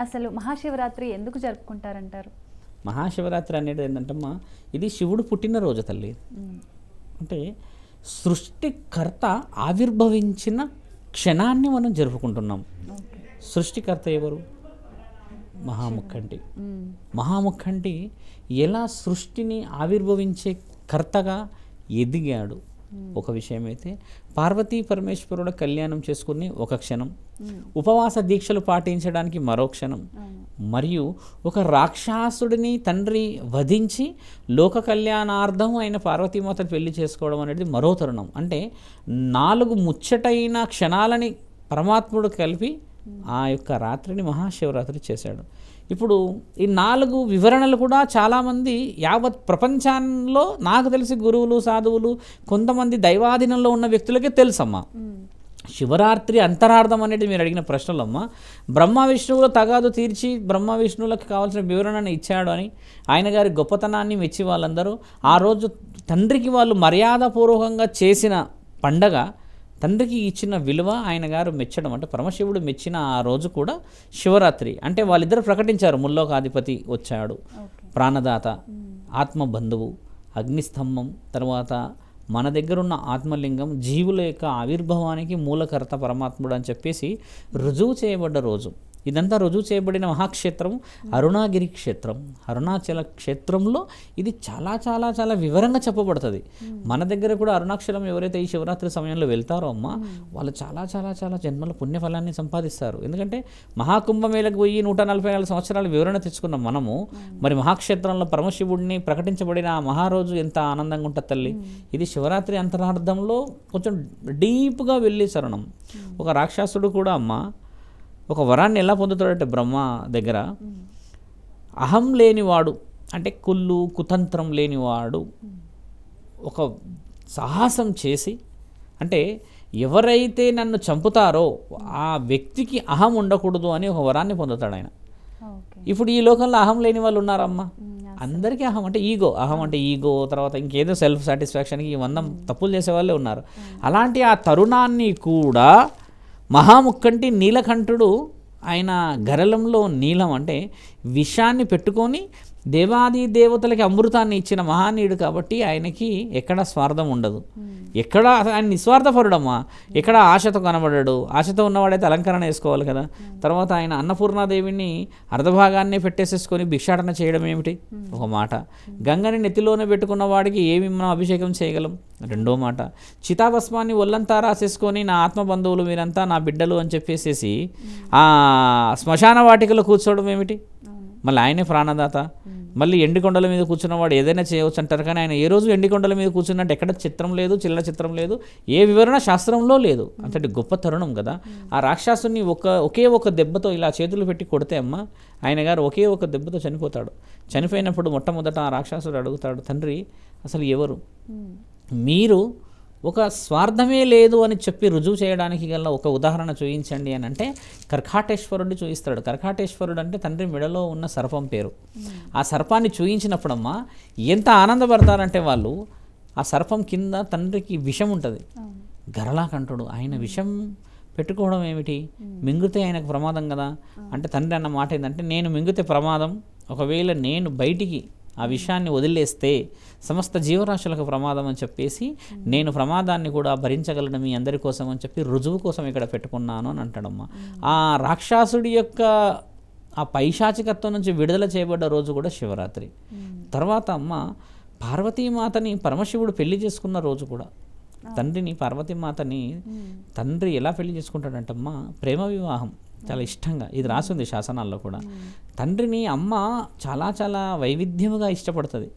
అసలు మహాశివరాత్రి ఎందుకు జరుపుకుంటారంటారు? మహాశివరాత్రి అనేది ఏంటంటమ్మా ఇది శివుడు పుట్టినరోజు తల్లి. అంటే సృష్టికర్త ఆవిర్భవించిన క్షణాన్ని మనం జరుపుకుంటున్నాం. సృష్టికర్త ఎవరు? మహాముఖంటి. మహాముఖంటి ఎలా సృష్టిని ఆవిర్భవించే కర్తగా ఎదిగాడు? ఒక విషయం అయితే పార్వతీ పరమేశ్వరుల కళ్యాణం చేసుకుని ఒక క్షణం ఉపవాస దీక్షలు పాటించడానికి మరో క్షణం మరియు ఒక రాక్షసుడిని తండ్రి వధించి లోక కళ్యాణార్థం ఆయన పార్వతీమాతను పెళ్ళి చేసుకోవడం అనేది మరో తరుణం. అంటే నాలుగు ముచ్చటైన క్షణాలని పరమాత్ముడు కలిపి ఆ యొక్క రాత్రిని మహాశివరాత్రి చేశాడు. ఇప్పుడు ఈ నాలుగు వివరణలు కూడా చాలామంది యావత్ ప్రపంచంలో నాకు తెలిసి గురువులు సాధువులు కొంతమంది దైవాధీనంలో ఉన్న వ్యక్తులకే తెలుసమ్మా. శివరాత్రి అంతరార్థం అనేది మీరు అడిగిన ప్రశ్నలమ్మ. బ్రహ్మ విష్ణువుల తగాదు తీర్చి బ్రహ్మ విష్ణువులకు కావాల్సిన వివరణను ఇచ్చాడు అని ఆయన గారి గొప్పతనాన్ని మెచ్చి వాళ్ళందరూ. ఆ రోజు తండ్రికి వాళ్ళు మర్యాదపూర్వకంగా చేసిన పండగ తండ్రికి ఇచ్చిన విలువ ఆయన గారు మెచ్చడం అంటే పరమశివుడు మెచ్చిన ఆ రోజు కూడా శివరాత్రి. అంటే వాళ్ళిద్దరు ప్రకటించారు ముల్లోకాధిపతి వచ్చాడు. ప్రాణదాత ఆత్మ బంధువు అగ్నిస్తంభం తర్వాత మన దగ్గర ఉన్న ఆత్మలింగం జీవుల యొక్క ఆవిర్భావానికి మూలకర్త పరమాత్ముడు అని చెప్పేసి రుజువు చేయబడ్డ రోజు. ఇదంతా రుజువు చేయబడిన మహాక్షేత్రం అరుణాగిరి క్షేత్రం. అరుణాచల క్షేత్రంలో ఇది చాలా చాలా చాలా వివరంగా చెప్పబడుతుంది. మన దగ్గర కూడా అరుణాక్షలం ఎవరైతే ఈ శివరాత్రి సమయంలో వెళ్తారో అమ్మ వాళ్ళు చాలా చాలా చాలా జన్మల పుణ్యఫలాన్ని సంపాదిస్తారు. ఎందుకంటే మహాకుంభమేళకు పోయి నూట నలభై నాలుగు సంవత్సరాల వివరణ తెచ్చుకున్న మనము. మరి మహాక్షేత్రంలో పరమశివుడిని ప్రకటించబడిన ఆ మహారోజు ఎంత ఆనందంగా ఉంటుంది తల్లి. ఇది శివరాత్రి అంతరార్థంలో కొంచెం డీప్గా వెళ్ళి శరణం. ఒక రాక్షసుడు కూడా అమ్మ ఒక వరాన్ని ఎలా పొందుతాడంటే బ్రహ్మ దగ్గర అహం లేనివాడు అంటే కుళ్ళు కుతంత్రం లేనివాడు ఒక సాహసం చేసి అంటే ఎవరైతే నన్ను చంపుతారో ఆ వ్యక్తికి అహం ఉండకూడదు అని ఒక వరాన్ని పొందుతాడు ఆయన. ఇప్పుడు ఈ లోకంలో అహం లేని వాళ్ళు ఉన్నారమ్మా? అందరికీ అహం అంటే ఈగో అహం అంటే ఈగో తర్వాత ఇంకేదో సెల్ఫ్ సాటిస్ఫాక్షన్కి ఈ వందం తప్పులు చేసే వాళ్ళే ఉన్నారు. అలాంటి ఆ తరుణాన్ని కూడా మహాముక్కంటి నీలకంఠుడు ఆయన గరలంలో నీలం అంటే విషాన్ని పెట్టుకొని దేవాది దేవతలకి అమృతాన్ని ఇచ్చిన మహానీయుడు కాబట్టి ఆయనకి ఎక్కడ స్వార్థం ఉండదు. ఎక్కడ ఆయన నిస్వార్థపరుడమ్మా. ఎక్కడ ఆశతో కనబడాడు. ఆశతో ఉన్నవాడైతే అలంకరణ వేసుకోవాలి కదా. తర్వాత ఆయన అన్నపూర్ణాదేవిని అర్ధభాగాన్నే పెట్టేసేసుకొని భిక్షాటన చేయడం ఏమిటి? ఒక మాట. గంగని నెత్తిలోనే పెట్టుకున్న వాడికి ఏమి మనం అభిషేకం చేయగలం? రెండో మాట. చితాభస్మాన్ని ఒళ్ళంతా రాసేసుకొని నా ఆత్మ బంధువులు మీరంతా నా బిడ్డలు అని చెప్పేసేసి ఆ శ్మశాన వాటికలో కూర్చోవడం ఏమిటి? మళ్ళీ ఆయనే ప్రాణదాత. మళ్ళీ ఎండికొండల మీద కూర్చున్నవాడు ఏదైనా చేయవచ్చు అంటారు కానీ ఆయన ఏ రోజు ఎండికొండల మీద కూర్చున్నట్టు ఎక్కడ చిత్రం లేదు చిల్లర చిత్రం లేదు ఏ వివరణ శాస్త్రంలో లేదు. అంతటి గొప్ప తరుణం కదా. ఆ రాక్షసుని ఒక ఒకే ఒక దెబ్బతో ఇలా చేతులు పెట్టి కొడితే అమ్మ ఆయన గారు ఒకే ఒక దెబ్బతో చనిపోతాడు. చనిపోయినప్పుడు మొట్టమొదట ఆ రాక్షసుడు అడుగుతాడు తండ్రి అసలు ఎవరు? మీరు ఒక స్వార్థమే లేదు అని చెప్పి రుజువు చేయడానికి గల ఒక ఉదాహరణ చూపించండి అని అంటే కర్కాటేశ్వరుడిని చూపిస్తాడు కర్కాటేశ్వరుడు అంటే తండ్రి మెడలో ఉన్న సర్పం పేరు. ఆ సర్పాన్ని చూయించినప్పుడమ్మా ఎంత ఆనందపడతారంటే వాళ్ళు ఆ సర్పం కింద తండ్రికి విషం ఉంటుంది. గరళాకంఠుడు ఆయన విషం పెట్టుకోవడం ఏమిటి? మింగితే ఆయనకు ప్రమాదం కదా? అంటే తండ్రి అన్న మాట ఏంటంటే నేను మింగితే ప్రమాదం. ఒకవేళ నేను బయటికి ఆ విషయాన్ని వదిలేస్తే సమస్త జీవరాశులకు ప్రమాదం అని చెప్పేసి నేను ప్రమాదాన్ని కూడా భరించగలను మీ అందరి కోసం అని చెప్పి రుజువు కోసం ఇక్కడ పెట్టుకున్నాను అని అంటాడమ్మా. ఆ రాక్షసుడి యొక్క ఆ పైశాచికత్వం నుంచి విడుదల చేయబడ్డ రోజు కూడా శివరాత్రి. తర్వాత అమ్మ పార్వతీమాతని పరమశివుడు పెళ్ళి చేసుకున్న రోజు కూడా. తండ్రిని పార్వతీమాతని తండ్రి ఎలా పెళ్ళి చేసుకుంటాడంటమ్మా? ప్రేమ వివాహం. చాలా ఇష్టంగా. ఇది రాసింది శాసనాల్లో కూడా. తండ్రిని అమ్మ చాలా చాలా వైవిధ్యముగా ఇష్టపడుతుంది.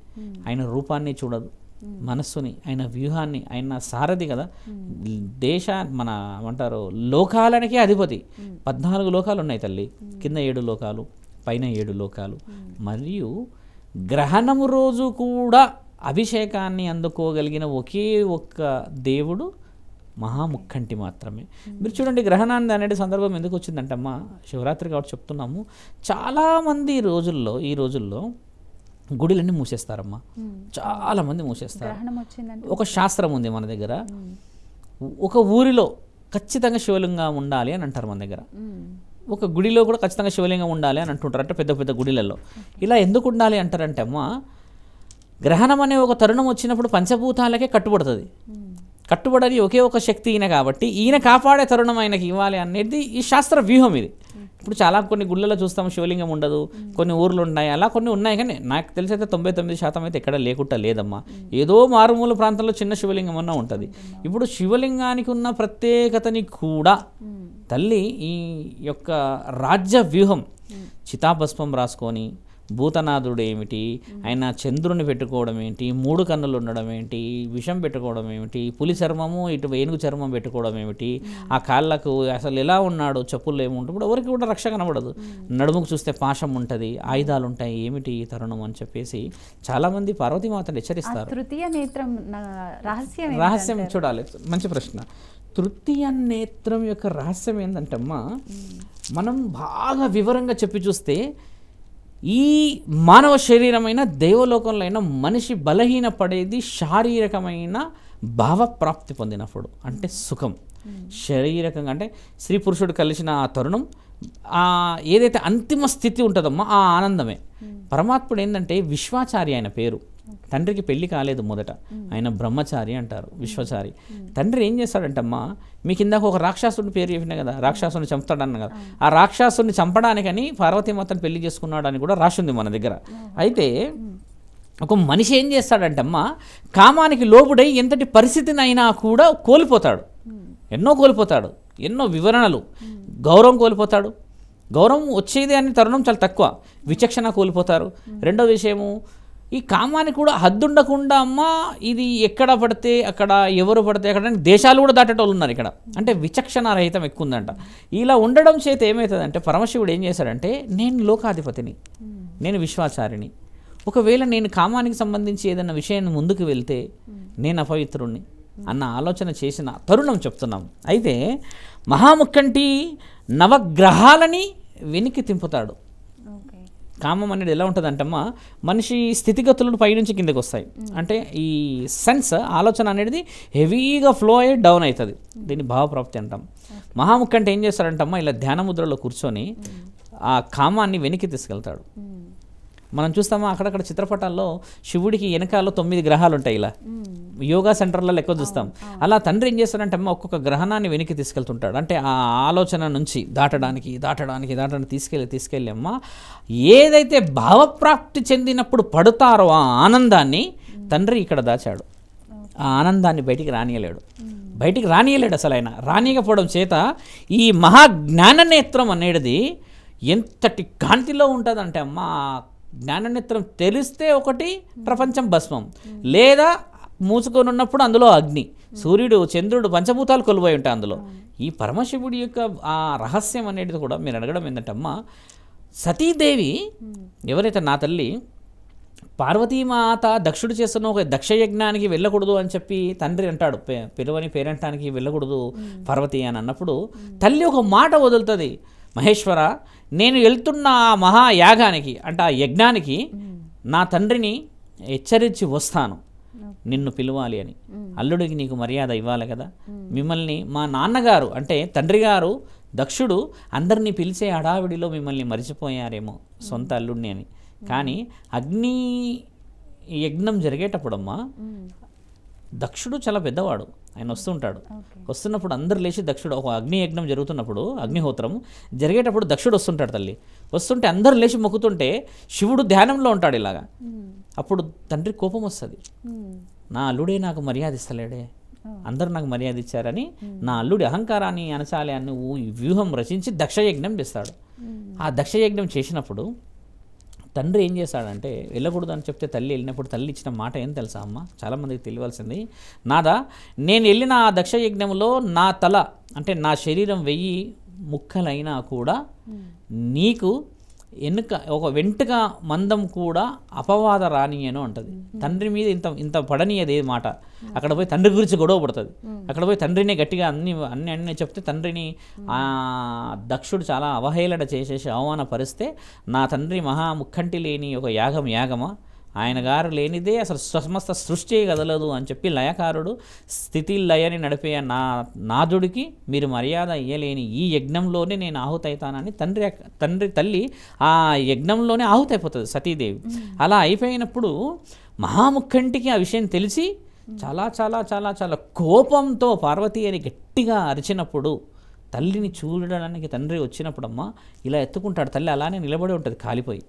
ఆయన రూపాన్ని చూడదు. మనస్సుని ఆయన వ్యూహాన్ని ఆయన సారథి కదా. దేశ మన ఏమంటారు లోకాలనికే అధిపతి. పద్నాలుగు లోకాలు ఉన్నాయి తల్లి కింద ఏడు లోకాలు పైన ఏడు లోకాలు. మరియు గ్రహణము రోజు కూడా అభిషేకాన్ని అందుకోగలిగిన ఒకే ఒక్క దేవుడు మహాముఖంటి మాత్రమే. మీరు చూడండి గ్రహణాన్ని అనేది సందర్భం ఎందుకు వచ్చిందంటమ్మా? శివరాత్రి కాబట్టి చెప్తున్నాము. చాలామంది ఈ రోజుల్లో ఈ రోజుల్లో గుడిలన్నీ మూసేస్తారమ్మా. చాలామంది మూసేస్తారు. వచ్చిందంటే ఒక శాస్త్రం ఉంది మన దగ్గర. ఒక ఊరిలో ఖచ్చితంగా శివలింగం ఉండాలి అని అంటారు మన దగ్గర. ఒక గుడిలో కూడా ఖచ్చితంగా శివలింగం ఉండాలి అని అంటుంటారు. అంటే పెద్ద పెద్ద గుడిలలో. ఇలా ఎందుకు ఉండాలి అంటారంటే అమ్మ గ్రహణం అనే ఒక తరుణం వచ్చినప్పుడు పంచభూతాలకే కట్టుబడుతుంది. కట్టుబడని ఒకే ఒక శక్తి ఈయన కాబట్టి ఈయన కాపాడే తరుణం ఆయనకి ఇవ్వాలి అనేది ఈ శాస్త్ర వ్యూహం ఇది. ఇప్పుడు చాలా కొన్ని గుళ్ళలో చూస్తాం శివలింగం ఉండదు కొన్ని ఊర్లు ఉన్నాయి అలా కొన్ని ఉన్నాయి కానీ నాకు తెలిసి అయితే తొంభై తొమ్మిది శాతం అయితే ఎక్కడ లేకుండా లేదమ్మా. ఏదో మారుమూల ప్రాంతంలో చిన్న శివలింగం అన్న ఉంటుంది. ఇప్పుడు శివలింగానికి ఉన్న ప్రత్యేకతని కూడా తల్లి ఈ యొక్క రాజ్య వ్యూహం చితాభస్మం రాసుకొని భూతనాథుడు ఏమిటి? ఆయన చంద్రుని పెట్టుకోవడం ఏంటి? మూడు కన్నులు ఉండడం ఏంటి? విషం పెట్టుకోవడం ఏమిటి? పులి చర్మము ఇటు ఏనుగు చర్మం పెట్టుకోవడం ఏమిటి? ఆ కాళ్ళకు అసలు ఎలా ఉన్నాడు చెప్పులు ఏముంటుంది ఇప్పుడు ఎవరికి కూడా రక్ష కనబడదు. నడుముకు చూస్తే పాశం ఉంటుంది ఆయుధాలు ఉంటాయి ఏమిటి తరుణం అని చెప్పేసి చాలామంది పార్వతీమాతను హెచ్చరిస్తారు. తృతీయ నేత్రం రహస్యం రహస్యం? చూడాలి. మంచి ప్రశ్న. తృతీయ నేత్రం యొక్క రహస్యం ఏంటంటమ్మా మనం బాగా వివరంగా చెప్పి చూస్తే ఈ మానవ శరీరమైన దేవలోకంలో అయినా మనిషి బలహీన పడేది శారీరకమైన భావప్రాప్తి పొందినప్పుడు అంటే సుఖం. శారీరకంగా అంటే స్త్రీ పురుషుడు కలిసిన ఆ తరుణం ఏదైతే అంతిమ స్థితి ఉంటుందమ్మో ఆ ఆనందమే. పరమాత్ముడు ఏంటంటే విశ్వాచారి ఆయన పేరు. తండ్రికి పెళ్ళి కాలేదు మొదట. ఆయన బ్రహ్మచారి అంటారు విశ్వచారి. తండ్రి ఏం చేస్తాడంటమ్మా మీకు ఇందాక ఒక రాక్షసుని పేరు చెప్పిన కదా రాక్షసుని చంపుతాడన్న కదా. ఆ రాక్షసుని చంపడానికని పార్వతీమాతను పెళ్ళి చేసుకున్నాడు అని కూడా రాసింది మన దగ్గర. అయితే ఒక మనిషి ఏం చేస్తాడంటమ్మా కామానికి లోబుడై ఎంతటి పరిస్థితినైనా కూడా కోల్పోతాడు. ఎన్నో కోల్పోతాడు ఎన్నో వివరణలు. గౌరవం కోల్పోతాడు. గౌరవం వచ్చేది అనే తరుణం చాలా తక్కువ. విచక్షణ కోల్పోతారు. రెండో విషయము ఈ కామానికి కూడా హద్దుండకుండా అమ్మ ఇది ఎక్కడ పడితే అక్కడ ఎవరు పడితే అక్కడ దేశాలు కూడా దాటేటోళ్ళు ఉన్నారు ఇక్కడ. అంటే విచక్షణ రహితం ఎక్కువ ఉందంట ఇలా ఉండడం చేత ఏమవుతుందంటే పరమశివుడు ఏం చేశాడంటే నేను లోకాధిపతిని నేను విశ్వాచారిని. ఒకవేళ నేను కామానికి సంబంధించి ఏదైనా విషయాన్ని ముందుకు వెళ్తే నేను అపవిత్రుణ్ణి అన్న ఆలోచన చేసిన తరుణం చెప్తున్నాం. అయితే మహాముక్కంటి నవగ్రహాలని వెనికి తింపుతాడు కామం అనేది ఎలా ఉంటుందంటమ్మా మనిషి స్థితిగతులు పైనుంచి కిందకి వస్తాయి అంటే ఈ సెన్స్ ఆలోచన అనేది హెవీగా ఫ్లో అయ్యి డౌన్ అవుతుంది. దీన్ని భావప్రాప్తి అంటాం. మహాముఖ అంటే ఏం చేస్తాడంటమ్మా ఇలా ధ్యాన ముద్రలో కూర్చొని ఆ కామాన్ని వెనక్కి తీసుకెళ్తాడు. మనం చూస్తామా? అక్కడక్కడ చిత్రపటాల్లో శివుడికి వెనకాల తొమ్మిది గ్రహాలు ఉంటాయి ఇలా. యోగా సెంటర్లలో ఎక్కువ చూస్తాం. అలా తండ్రి ఏం చేస్తాడంటే అమ్మ ఒక్కొక్క గ్రహణాన్ని వెనక్కి తీసుకెళ్తుంటాడు. అంటే ఆ ఆలోచన నుంచి దాటడానికి దాటడానికి దాటడానికి తీసుకెళ్ళి తీసుకెళ్ళి అమ్మ ఏదైతే భావప్రాప్తి చెందినప్పుడు పడతారో ఆ ఆనందాన్ని తండ్రి ఇక్కడ దాచాడు. ఆ ఆనందాన్ని బయటికి రానియలేడు. బయటికి రానియలేడు అసలు ఆయన. రానియకపోవడం చేత ఈ మహాజ్ఞాననేత్రం అనేది ఎంతటి కాంతిలో ఉంటుందంటే అమ్మ జ్ఞాననేత్రం తెలిస్తే ఒకటి ప్రపంచం భస్మం. లేదా మూసుకొని ఉన్నప్పుడు అందులో అగ్ని. సూర్యుడు చంద్రుడు పంచభూతాలు కొలువై ఉంటాయి అందులో. ఈ పరమశివుడి యొక్క ఆ రహస్యం అనేది కూడా మీరు అడగడం ఏంటంటే అమ్మ సతీదేవి ఎవరైతే నా తల్లి పార్వతీమాత దక్షుడు చేస్తున్న ఒక దక్షయజ్ఞానికి వెళ్ళకూడదు అని చెప్పి తండ్రి అంటాడు పె- పిలువని పేరంటానికి వెళ్ళకూడదు పార్వతి అని అన్నప్పుడు తల్లి ఒక మాట వదులుతుంది. మహేశ్వర నేను వెళ్తున్న ఆ మహాయాగానికి అంటే ఆ యజ్ఞానికి నా తండ్రిని హెచ్చరించి వస్తాను. నిన్ను పిలవాలి అని. అల్లుడికి నీకు మర్యాద ఇవ్వాలి కదా. మిమ్మల్ని మా నాన్నగారు అంటే తండ్రి గారు దక్షుడు అందరినీ పిలిచే హడావిడిలో మిమ్మల్ని మరిచిపోయారేమో సొంత అల్లుడిని అని. కానీ అగ్ని యజ్ఞం జరిగేటప్పుడమ్మా దక్షుడు చాలా పెద్దవాడు. ఆయన వస్తుంటాడు వస్తున్నప్పుడు అందరు లేచి దక్షుడు ఒక అగ్ని యజ్ఞం జరుగుతున్నప్పుడు అగ్నిహోత్రం జరిగేటప్పుడు దక్షుడు వస్తుంటాడు తల్లి. వస్తుంటే అందరు లేచి మొక్కుతుంటే శివుడు ధ్యానంలో ఉంటాడు ఇలాగా. అప్పుడు తండ్రి కోపం వస్తుంది. నా అల్లుడే నాకు మర్యాద ఇస్తలేడే. అందరూ నాకు మర్యాద ఇచ్చారని నా అల్లుడి అహంకారాన్ని అనచాలి అని వ్యూహం రచించి దక్షయజ్ఞం చేస్తాడు. ఆ దక్షయజ్ఞం చేసినప్పుడు తండ్రి ఏం చేశాడంటే వెళ్ళకూడదు అని చెప్తే తల్లి వెళ్ళినప్పుడు తల్లి ఇచ్చిన మాట ఏం తెలుసా అమ్మ? చాలామందికి తెలియవలసింది నాదా నేను వెళ్ళిన ఆ దక్షయజ్ఞంలో నా తల అంటే నా శరీరం వెయ్యి ముక్కలైనా కూడా నీకు ఎన్నుక ఒక వెంటుక మందం కూడా అపవాద రానియను అంటది. తండ్రి మీద ఇంత ఇంత పడనీయదే మాట? అక్కడ పోయి తండ్రి గురించి గొడవ పడుతుంది. అక్కడ పోయి తండ్రినే గట్టిగా అన్ని అన్ని అన్ని చెప్తే తండ్రిని దక్షుడు చాలా అవహేళన చేసేసి అవమానపరిస్తే నా తండ్రి మహా ముక్కంటి లేని ఒక యాగం యాగమా? ఆయన గారు లేనిదే అసలు సమస్త సృష్టి కదలదు అని చెప్పి లయకారుడు స్థితి లయని నడిపే నా నాదుడికి మీరు మర్యాద ఇయ్యలేని ఈ యజ్ఞంలోనే నేను ఆహుతవుతానని తండ్రి తండ్రి తల్లి ఆ యజ్ఞంలోనే ఆహుతైపోతుంది సతీదేవి. అలా అయిపోయినప్పుడు మహాముఖంటికి ఆ విషయం తెలిసి చాలా చాలా చాలా చాలా కోపంతో పార్వతి అని గట్టిగా అరిచినప్పుడు తల్లిని చూడడానికి తండ్రి వచ్చినప్పుడమ్మా ఇలా ఎత్తుకుంటాడు. తల్లి అలానే నిలబడి ఉంటుంది కాలిపోయి.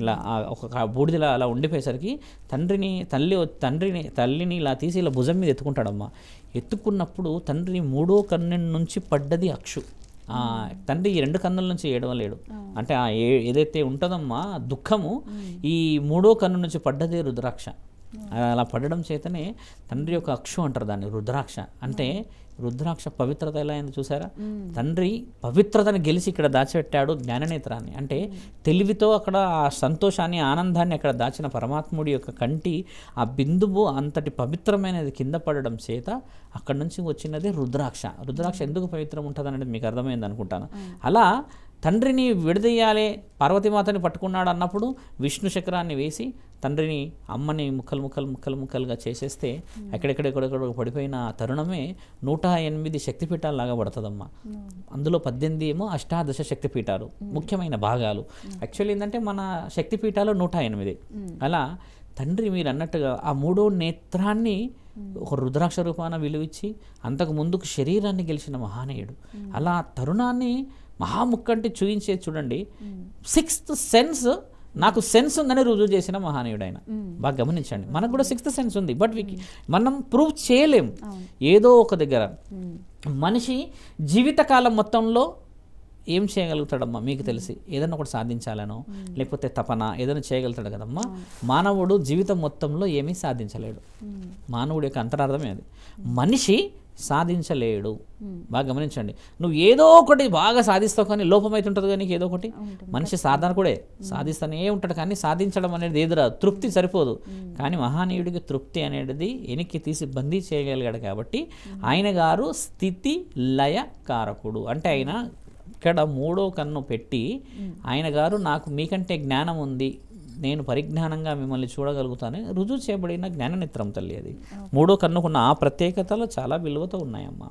ఇలా ఒక బూడిదలా అలా ఉండిపోయేసరికి తండ్రిని తల్లి తండ్రిని తల్లిని ఇలా తీసి ఇలా భుజం మీద ఎత్తుకుంటాడమ్మా. ఎత్తుకున్నప్పుడు తండ్రి మూడో కన్ను నుంచి పడ్డది అక్షు. ఆ తండ్రి ఈ రెండు కన్నుల నుంచి ఏడవలేడు అంటే ఆ ఏ ఏదైతే ఉంటుందమ్మా దుఃఖము ఈ మూడో కన్ను నుంచి పడ్డదే రుద్రాక్ష. అలా పడడం చేతనే తండ్రి యొక్క అక్షు అంటారు దాన్ని రుద్రాక్ష. అంటే రుద్రాక్ష పవిత్రత ఎలా అయింది చూసారా? తండ్రి పవిత్రతను గెలిచి ఇక్కడ దాచిపెట్టాడు జ్ఞాననేత్రాన్ని. అంటే తెలివితో అక్కడ ఆ సంతోషాన్ని ఆనందాన్ని అక్కడ దాచిన పరమాత్ముడి యొక్క కంటి ఆ బిందువు అంతటి పవిత్రమైనది కింద పడడం చేత అక్కడ నుంచి వచ్చినది రుద్రాక్ష. రుద్రాక్ష ఎందుకు పవిత్రం ఉంటుంది అనేది మీకు అర్థమైంది అనుకుంటాను అలా తండ్రిని విడదీయాలే పార్వతీమాతని పట్టుకున్నాడు అన్నప్పుడు విష్ణు చక్రాన్ని వేసి తండ్రిని అమ్మని ముక్కలు ముక్కలు ముక్కలు ముక్కలుగా చేసేస్తే ఎక్కడెక్కడెక్కడెక్కడ పడిపోయిన ఆ తరుణమే నూట ఎనిమిది శక్తిపీఠాలలాగా పడుతుందమ్మా. అందులో పద్దెనిమిది ఏమో అష్టాదశ శక్తిపీఠాలు ముఖ్యమైన భాగాలు. యాక్చువల్లీ ఏంటంటే మన శక్తిపీఠాలు నూట ఎనిమిది. అలా తండ్రి మీరు అన్నట్టుగా ఆ మూడో నేత్రాన్ని ఒక రుద్రాక్ష రూపాన విలువిచ్చి అంతకు ముందుకు శరీరాన్ని గెలిచిన మహానీయుడు. అలా తరుణాన్ని మహాముక్కంటి చూయించేది చూడండి. సిక్స్త్ సెన్స్ నాకు సెన్స్ ఉందని రుజువు చేసిన మహానీయుడు ఆయన బాగా గమనించండి. మనకు కూడా సిక్స్త్ సెన్స్ ఉంది. బట్ మనం ప్రూవ్ చేయలేం. ఏదో ఒక దగ్గర. మనిషి జీవితకాలం మొత్తంలో ఏం చేయగలుగుతాడమ్మా? మీకు తెలిసి. ఏదైనా ఒకటి సాధించాలనో లేకపోతే తపన ఏదైనా చేయగలుగుతాడు కదమ్మా? మానవుడు జీవితం మొత్తంలో ఏమీ సాధించలేడు. మానవుడి యొక్క అంతరార్థమే అది. మనిషి సాధించలేడు. బాగా గమనించండి. నువ్వు ఏదో ఒకటి బాగా సాధిస్తావు కానీ లోపమైతుంటుంది కానీ నీకు ఏదో ఒకటి మనిషి సాధన కూడా సాధిస్తూనే ఉంటాడు కానీ సాధించడం అనేది ఏదిరా తృప్తి సరిపోదు. కానీ మహానీయుడికి తృప్తి అనేది ఎనికి తీసి బందీ చేయగలిగాడు కాబట్టి ఆయన గారు స్థితి లయ కారకుడు. అంటే ఆయన ఇక్కడ మూడో కన్ను పెట్టి ఆయన గారు నాకు మీకంటే జ్ఞానం ఉంది. నేను పరిజ్ఞానంగా మిమ్మల్ని చూడగలుగుతానని రుజువు చేయబడిన జ్ఞాననేత్రం తల్లి అది. మూడో కన్నుకున్న ఆ ప్రత్యేకతలు చాలా విలువతో ఉన్నాయమ్మా.